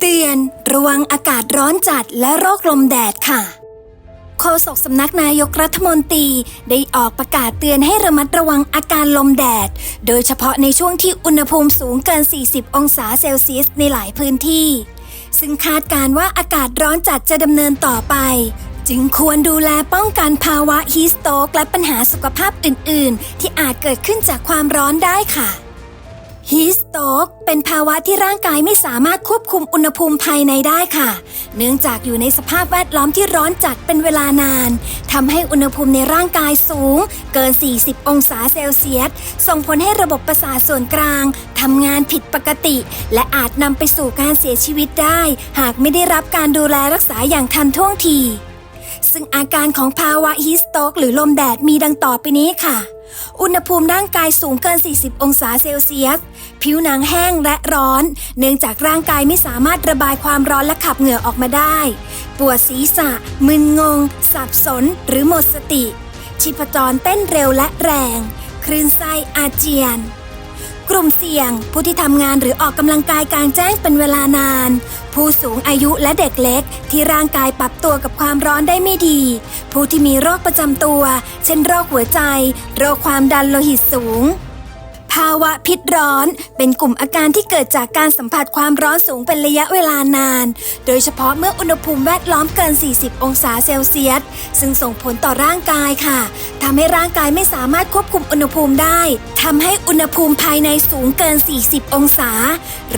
เตือนระวังอากาศร้อนจัดและโรคลมแดดค่ะโฆษกสำนักนายกรัฐมนตรีได้ออกประกาศเตือนให้ระมัดระวังอาการลมแดด โดยเฉพาะในช่วงที่อุณหภูมิสูงเกิน 40 องศาเซลเซียสในหลายพื้นที่ ซึ่งคาดการณ์ว่าอากาศร้อนจัดจะดำเนินต่อไป จึงควรดูแลป้องกันภาวะฮีสโตกและปัญหาสุขภาพอื่น ๆ ที่อาจเกิดขึ้นจากความร้อนได้ค่ะ ฮีสโตกเป็นภาวะที่ร่างกายไม่สามารถควบคุมอุณหภูมิภายในได้ค่ะ เนื่องจากอยู่ในสภาพแวดล้อมที่ร้อนจัดเป็นเวลานานทำให้อุณหภูมิในร่างกายสูง เกิน 40 องศาเซลเซียส ส่งผลให้ระบบประสาทส่วนกลางทำงานผิดปกติ และอาจนำไปสู่การเสียชีวิตได้ หากไม่ได้รับการดูแลรักษาอย่างทันท่วงที ซึ่งอาการของภาวะฮีสโตกหรือลมแดดมีดังต่อไปนี้ค่ะ อุณหภูมิร่างกายสูงเกิน 40 องศาเซลเซียส ผิวหนังแห้งและร้อน เนื่องจากร่างกายไม่สามารถระบายความร้อนและขับเหงื่อออกมาได้ ปวดศีรษะ มึนงง สับสน หรือหมดสติ ชีพจรเต้นเร็วและแรง คลื่นไส้อาเจียน กลุ่มเสี่ยง ผู้ที่ทำงานหรือออกกำลังกายกลางแจ้งเป็นเวลานาน ผู้สูงอายุและเด็กเล็ก ที่ร่างกายปรับตัวกับความร้อนได้ไม่ดี ผู้ที่มีโรคประจำตัว เช่นโรคหัวใจ โรคความดันโลหิตสูงาวะพิษร้อน เป็นกลุ่มอาการที่เกิดจากการสัมผัสความร้อนสูงเป็นระยะเวลานาน โดยเฉพาะเมื่ออุณหภูมิแวดล้อมเกิน 40 องศาเซลเซียส ซึ่งส่งผลต่อร่างกายค่ะทำให้ร่างกายไม่สามารถควบคุมอุณหภูมิได้ทำให้อุณหภูมิภายในสูงเกิน 40 องศา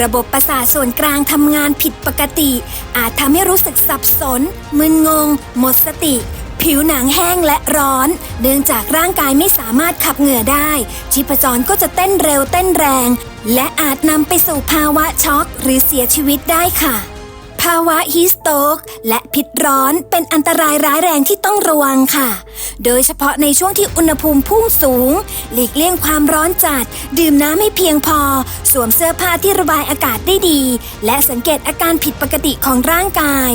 ระบบประสาทส่วนกลางทำงานผิดปกติ อาจทำให้รู้สึกสับสน มึนงง หมดสติ ผิวหนังแห้งและร้อน เนื่องจากร่างกายไม่สามารถขับเหงื่อได้ ชีพจรก็จะเต้นเร็วเต้นแรง และอาจนำไปสู่ภาวะช็อกหรือเสียชีวิตได้ค่ะ ภาวะฮีสโตกและพิษร้อนเป็นอันตรายร้ายแรงที่ต้องระวังค่ะ โดยเฉพาะในช่วงที่อุณหภูมิพุ่งสูง หลีกเลี่ยงความร้อนจัด ดื่มน้ำให้เพียงพอ สวมเสื้อผ้าที่ระบายอากาศได้ดี และสังเกตอาการผิดปกติของร่างกาย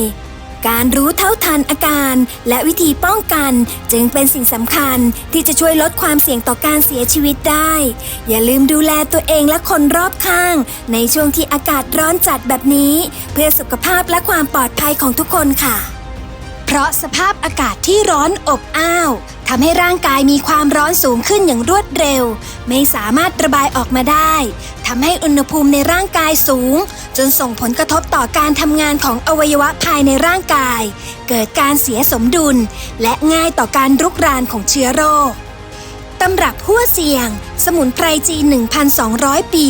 การรู้เท่าทันอาการ และวิธีป้องกันจึงเป็นสิ่งสำคัญที่จะช่วยลดความเสี่ยงต่อการเสียชีวิตได้ อย่าลืมดูแลตัวเองและคนรอบข้าง ในช่วงที่อากาศร้อนจัดแบบนี้ เพื่อสุขภาพและความปลอดภัยของทุกคนค่ะ ราะสภาพอากาศที่ร้อนอบอ้าวทำให้ร่างกายมีความร้อนสูงขึ้นอย่างรวดเร็ว ไม่สามารถระบายออกมาได้ทำให้อุณหภูมิในร่างกายสูง จนส่งผลกระทบต่อการทำงานของอวัยวะภายในร่างกาย เกิดการเสียสมดุล และง่ายต่อการรุกรานของเชื้อโรคตำรับหัวเสียง สมุนไพรจีน 1,200 ปี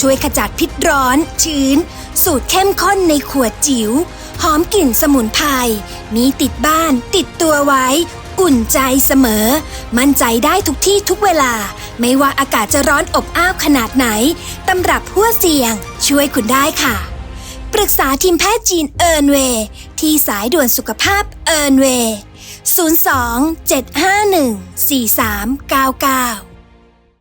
ช่วยขจัดพิษร้อน ชื้น สูตรเข้มข้นในขวดจิ๋ว หอมกลิ่นสมุนไพรมีติดบ้านติดตัวไว้ อุ่นใจเสมอ มั่นใจได้ทุกที่ทุกเวลา ไม่ว่าอากาศจะร้อนอบอ้าวขนาดไหนตำรับหัวเสียง ช่วยคุณได้ค่ะ ปรึกษาทีมแพทย์จีนเอิร์นเวย์ที่สายด่วนสุขภาพเอิร์นเวย์02 751 4399